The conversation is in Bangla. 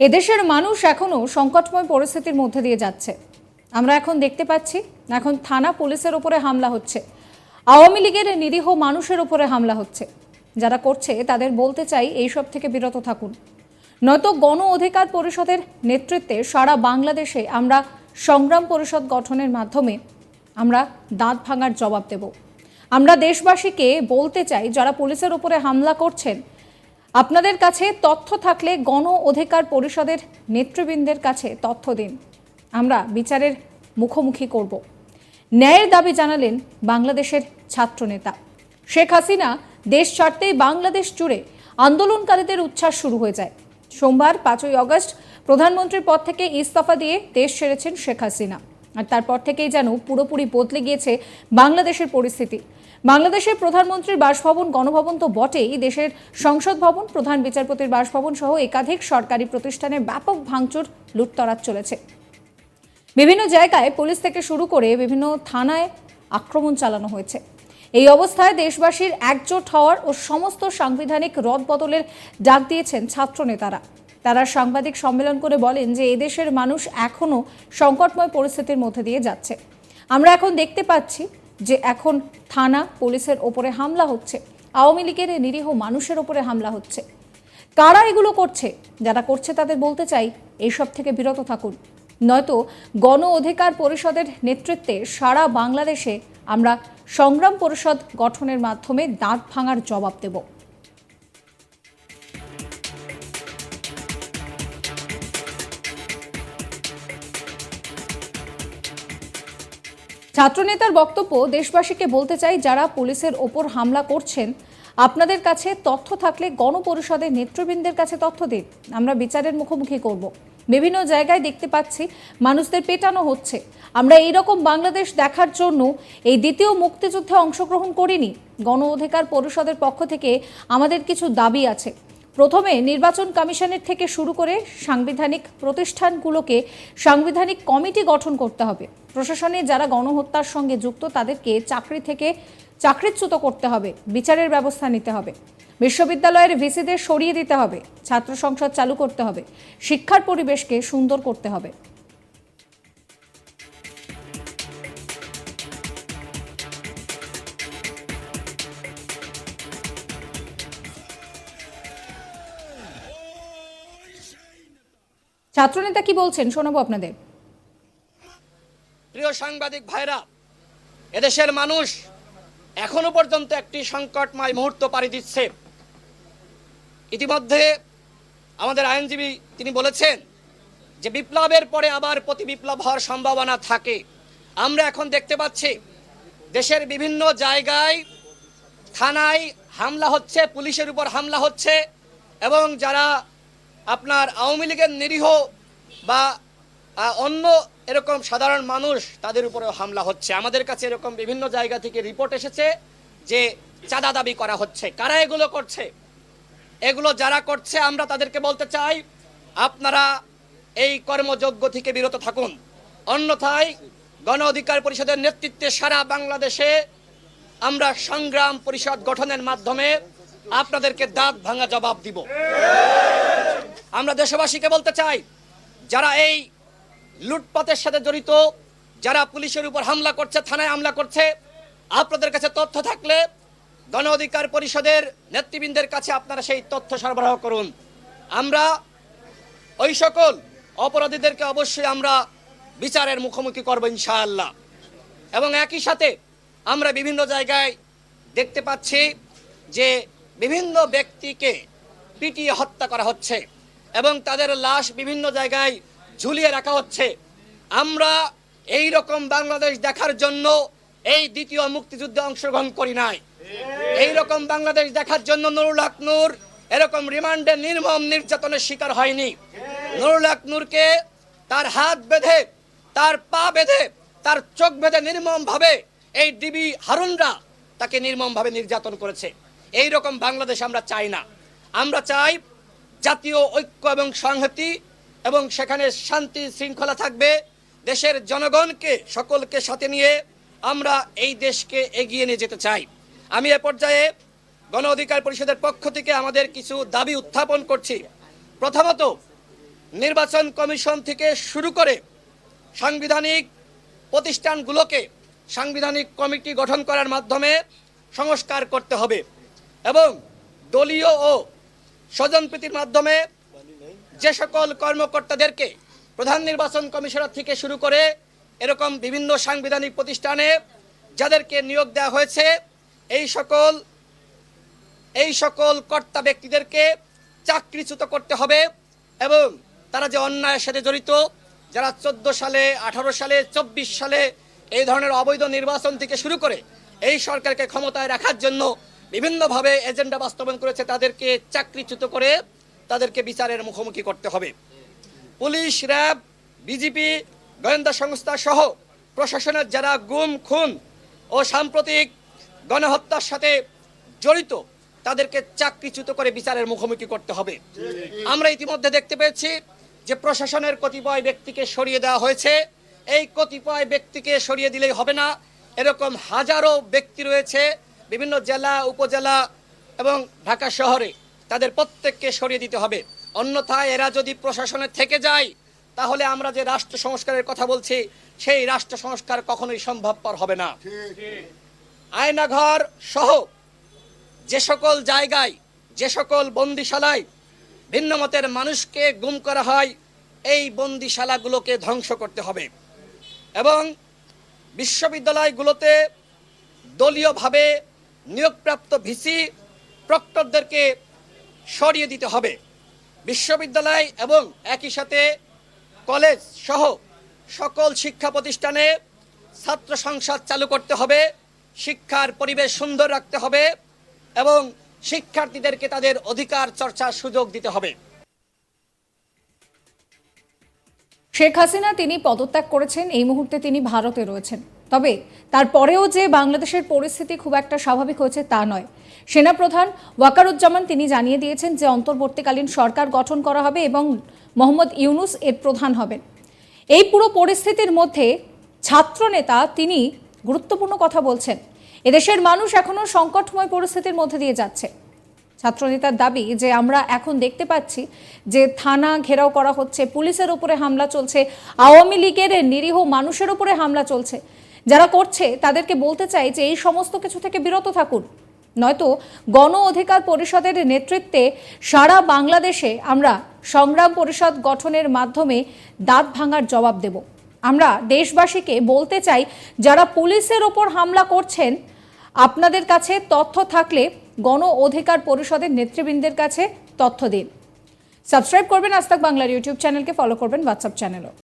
এদেশের মানুষ এখনও সংকটময় পরিস্থিতির মধ্যে দিয়ে যাচ্ছে। আমরা এখন দেখতে পাচ্ছি, এখন থানা পুলিশের ওপরে হামলা হচ্ছে। আওয়ামী লীগের নিরীহ মানুষের ওপরে হামলা হচ্ছে। যারা করছে, তাদের বলতে চাই এইসব থেকে বিরত থাকুন। নয়তো গণ অধিকার পরিষদের নেতৃত্বে সারা বাংলাদেশে আমরা সংগ্রাম পরিষদ গঠনের মাধ্যমে আমরা দাঁত ভাঙার জবাব দেব। আমরা দেশবাসীকে বলতে চাই, যারা পুলিশের ওপরে হামলা করছেন আপনাদের কাছে তথ্য থাকলে গণ অধিকার পরিষদের নেতৃবৃন্দের কাছে তথ্য দিন। আমরা বিচারের মুখোমুখি করব। ন্যায়ের দাবি জানালেন বাংলাদেশের ছাত্রনেতা। শেখ হাসিনা দেশ ছাড়তেই বাংলাদেশ জুড়ে আন্দোলনকারীদের উচ্ছ্বাস শুরু হয়ে যায়। সোমবার পাঁচই আগস্ট প্রধানমন্ত্রীর পদ থেকে ইস্তফা দিয়ে দেশ ছেড়েছেন শেখ হাসিনা। আর তারপর থেকেই যেন পুরোপুরি বদলে গিয়েছে বাংলাদেশের পরিস্থিতি। বাংলাদেশের প্রধানমন্ত্রীর বাসভবন, গণভবন তো বটেই। দেশের সংসদ ভবন, প্রধান বিচারপতির বাসভবন সহ একাধিক সরকারি প্রতিষ্ঠানে ব্যাপক ভাঙচুর, লুটতরাজ চলেছে। বিভিন্ন জায়গায় পুলিশ থেকে শুরু করে বিভিন্ন থানায় আক্রমণ চালানো হয়েছে। এই অবস্থায় দেশবাসীর একজোট হওয়ার ও সমস্ত সাংবিধানিক রদবদলের ডাক দিয়েছেন ছাত্র নেতারা তারা সাংবাদিক সম্মেলন করে বলেন যে এদেশের মানুষ এখনও সংকটময় পরিস্থিতির মধ্যে দিয়ে যাচ্ছে। আমরা এখন দেখতে পাচ্ছি যে এখন থানা, পুলিশের ওপরে হামলা হচ্ছে, আওয়ামী লীগের নিরীহ মানুষের ওপরে হামলা হচ্ছে। কারা এগুলো করছে? যারা করছে তাদের বলতে চাই, এইসব থেকে বিরত থাকুন। নয়তো গণ অধিকার পরিষদের নেতৃত্বে সারা বাংলাদেশে আমরা সংগ্রাম পরিষদ গঠনের মাধ্যমে দাঁত ভাঙার জবাব দেব। ছাত্রনেতার বক্তব্য দেশবাসীকে বলতে চাই, যারা পুলিশের ওপর হামলা করছেন, আপনাদের কাছে তথ্য থাকলে গণপরিষদের নেতৃবৃন্দের কাছে তথ্য দিন। আমরা বিচারের মুখোমুখি করব। বিভিন্ন জায়গায় দেখতে পাচ্ছি, মানুষদের পেটানো হচ্ছে। আমরা এই রকম বাংলাদেশ দেখার জন্য এই দ্বিতীয় মুক্তিযুদ্ধে অংশগ্রহণ করিনি। গণ অধিকার পরিষদের পক্ষ থেকে আমাদের কিছু দাবি আছে। প্রথমে নির্বাচন কমিশনের থেকে শুরু করে সাংবিধানিক প্রতিষ্ঠানগুলোকে সাংবিধানিক কমিটি গঠন করতে হবে। প্রশাসনে যারা গণহত্যার সঙ্গে যুক্ত, তাদেরকে চাকরি থেকে চাকরিচ্যুত করতে হবে, বিচারের ব্যবস্থা নিতে হবে। বিশ্ববিদ্যালয়ের ভিসিদের সরিয়ে দিতে হবে, ছাত্র সংসদ চালু করতে হবে, শিক্ষার পরিবেশকে সুন্দর করতে হবে। ছাত্রনেতা কি বলছেন? শোনাবো আপনাদের। প্রিয় সাংবাদিক ভাইরা, এদেশের মানুষ এখনও পর্যন্ত একটি সংকটময় মুহূর্ত পাড়ি দিচ্ছে। ইতিমধ্যে আমাদের আইনজীবী তিনি বলেছেন যে বিপ্লবের পরে আবার প্রতি বিপ্লব হওয়ার সম্ভাবনা থাকে। আমরা এখন দেখতে পাচ্ছি দেশের বিভিন্ন জায়গায় থানায় হামলা হচ্ছে, পুলিশের উপর হামলা হচ্ছে এবং যারা আপনার আওয়ামী লীগের নিরীহ বা অন্য এরকম সাধারণ মানুষ তাদের উপরেও হামলা হচ্ছে। আমাদের কাছে এরকম বিভিন্ন জায়গা থেকে রিপোর্ট এসেছে যে চাঁদা দাবি করা হচ্ছে। কারা এগুলো করছে? এগুলো যারা করছে, আমরা তাদেরকে বলতে চাই, আপনারা এই কর্মযজ্ঞ থেকে বিরত থাকুন। অন্যথায় গণ অধিকার পরিষদের নেতৃত্বে সারা বাংলাদেশে আমরা সংগ্রাম পরিষদ গঠনের মাধ্যমে আপনাদেরকে দাঁত ভাঙা জবাব দিব। আমরা দেশবাসীকে বলতে চাই, যারা এই লুটপাতের সাথে জড়িত, যারা পুলিশের উপর হামলা করছে, থানায় হামলা করছে, আপনাদের কাছে তথ্য থাকলে গণ অধিকার পরিষদের নেতৃবৃন্দের কাছে আপনারা সেই তথ্য সরবরাহ করুন। আমরা ওই সকল অপরাধীদেরকে অবশ্যই আমরা বিচারের মুখোমুখি করব ইনশাআল্লাহ। এবং একই সাথে আমরা বিভিন্ন জায়গায় দেখতে পাচ্ছি যে বিভিন্ন ব্যক্তিকে পিটিয়ে হত্যা করা হচ্ছে। এবং তাদের লাশ বিভিন্ন জায়গায় ঝুলিয়ে রাখা হচ্ছে। আমরা এই রকম বাংলাদেশ দেখার জন্য এই দ্বিতীয় মুক্তিযুদ্ধে অংশগ্রহণ করি নাই। এই রকম বাংলাদেশ দেখার জন্য নুরুল হক নূর এরকম রিমান্ডে নির্মম নির্যাতনের শিকার হয়নি। নুরুল হক নূরকে তার হাত বেঁধে, তার পা বেঁধে, তার চোখ বেঁধে নির্মম ভাবে এই ডিবি হারুনরা তাকে নির্মম ভাবে নির্যাতন করেছে। এই রকম বাংলাদেশ আমরা চাই না। আমরা চাই জাতীয় ঐক্য এবং সংহতি, এবং সেখানে শান্তি শৃঙ্খলা থাকবে, দেশের জনগণকে, সকলকে সাথে নিয়ে আমরা এই দেশকে এগিয়ে নিয়ে যেতে চাই। আমি এ পর্যায়ে গণ অধিকার পরিষদের পক্ষ থেকে আমাদের কিছু দাবি উত্থাপন করছি। প্রথমত, নির্বাচন কমিশন থেকে শুরু করে সাংবিধানিক প্রতিষ্ঠানগুলোকে সাংবিধানিক কমিটি গঠন করার মাধ্যমে সংস্কার করতে হবে এবং দলীয় ও স্বজনপ্রীতির মাধ্যমে যে সকল কর্মকর্তাদেরকে প্রধান নির্বাচন কমিশনার থেকে শুরু করে এরকম বিভিন্ন সাংবিধানিক প্রতিষ্ঠানে যাদেরকে নিয়োগ দেওয়া হয়েছে, এই সকল এই সকল কর্তা ব্যক্তিদেরকে চাকরিচ্যুত করতে হবে এবং তারা যে অন্যায়ের সাথে জড়িত, যারা চোদ্দ সালে, আঠারো সালে, চব্বিশ সালে এই ধরনের অবৈধ নির্বাচন থেকে শুরু করে এই সরকারকে ক্ষমতায় রাখার জন্য বিভিন্নভাবে এজেন্ডা বাস্তবায়ন করেছে, তাদেরকে চাকরিচ্যুত করে তাদেরকে বিচারের মুখোমুখি করতে হবে। পুলিশ, র্যাব, বিজেপি, গোয়েন্দা সংস্থা সহ প্রশাসনের যারা গুম, খুন ও সাম্প্রতিক গণহত্যার সাথে জড়িত, তাদেরকে চাকরিচ্যুত করে বিচারের মুখোমুখি করতে হবে। আমরা ইতিমধ্যে দেখতে পেয়েছি যে প্রশাসনের কতিপয় ব্যক্তিকে সরিয়ে দেওয়া হয়েছে। এই কতিপয় ব্যক্তিকে সরিয়ে দিলেই হবে না। এরকম হাজারো ব্যক্তি রয়েছে বিভিন্ন জেলা, উপজেলা এবং ঢাকা শহরে তাদের প্রত্যেককে সরিয়ে দিতে হবে। অন্যথায় এরা যদি প্রশাসনে থেকে যায়, তাহলে আমরা যে রাষ্ট্র সংস্কারের কথা বলছি, সেই রাষ্ট্র সংস্কার কখনোই সম্ভবপর হবে না। আয়নাঘর সহ যে সকল জায়গায়, যে সকল বন্দিশালায় ভিন্ন মতের মানুষকে গুম করা হয়, এই বন্দিশালাগুলোকে ধ্বংস করতে হবে। এবং বিশ্ববিদ্যালয়গুলোতে দলীয়ভাবে নিয়োগপ্রাপ্ত ভিসি প্রক্টরদেরকে সরিয়ে দিতে হবে। বিশ্ববিদ্যালয় এবং একই সাথে কলেজ সহ সকল শিক্ষা প্রতিষ্ঠানে ছাত্র সংসদ চালু করতে হবে, শিক্ষার পরিবেশ সুন্দর রাখতে হবে এবং শিক্ষার্থীদেরকে তাদের অধিকার চর্চার সুযোগ দিতে হবে। শেখ হাসিনা তিনি পদত্যাগ করেছেন, এই মুহূর্তে তিনি ভারতে রয়েছেন। তবে তারপরেও যে বাংলাদেশের পরিস্থিতি খুব একটা স্বাভাবিক হয়েছে তা নয়। সেনাপ্রধান ওয়াকারুজ্জামান তিনি জানিয়ে দিয়েছেন যে অন্তর্বর্তীকালীন সরকার গঠন করা হবে এবং মোহাম্মদ ইউনুস এর প্রধান হবেন। এই পুরো পরিস্থিতির মধ্যে ছাত্রনেতা তিনি গুরুত্বপূর্ণ কথা বলছেন। এদেশের মানুষ এখনও সংকটময় পরিস্থিতির মধ্যে দিয়ে যাচ্ছে। ছাত্রনেতার দাবি যে আমরা এখন দেখতে পাচ্ছি যে থানা ঘেরাও করা হচ্ছে, পুলিশের উপরে হামলা চলছে, আওয়ামী লীগের নিরীহ মানুষের উপরে হামলা চলছে। যারা করছে, তাদেরকে বলতে চাই যে এই সমস্ত কিছু থেকে বিরত থাকুন। নয়তো গণ অধিকার পরিষদের নেতৃত্বে সারা বাংলাদেশে আমরা সংগ্রাম পরিষদ গঠনের মাধ্যমে দাঁত ভাঙার জবাব দেব। আমরা দেশবাসীকে বলতে চাই, যারা পুলিশের ওপর হামলা করছেন, আপনাদের কাছে তথ্য থাকলে গণ অধিকার পরিষদের নেতৃবৃন্দের কাছে তথ্য দিন। সাবস্ক্রাইব করবেন আজ বাংলার ইউটিউব চ্যানেলকে, ফলো করবেন হোয়াটসঅ্যাপ চ্যানেলও।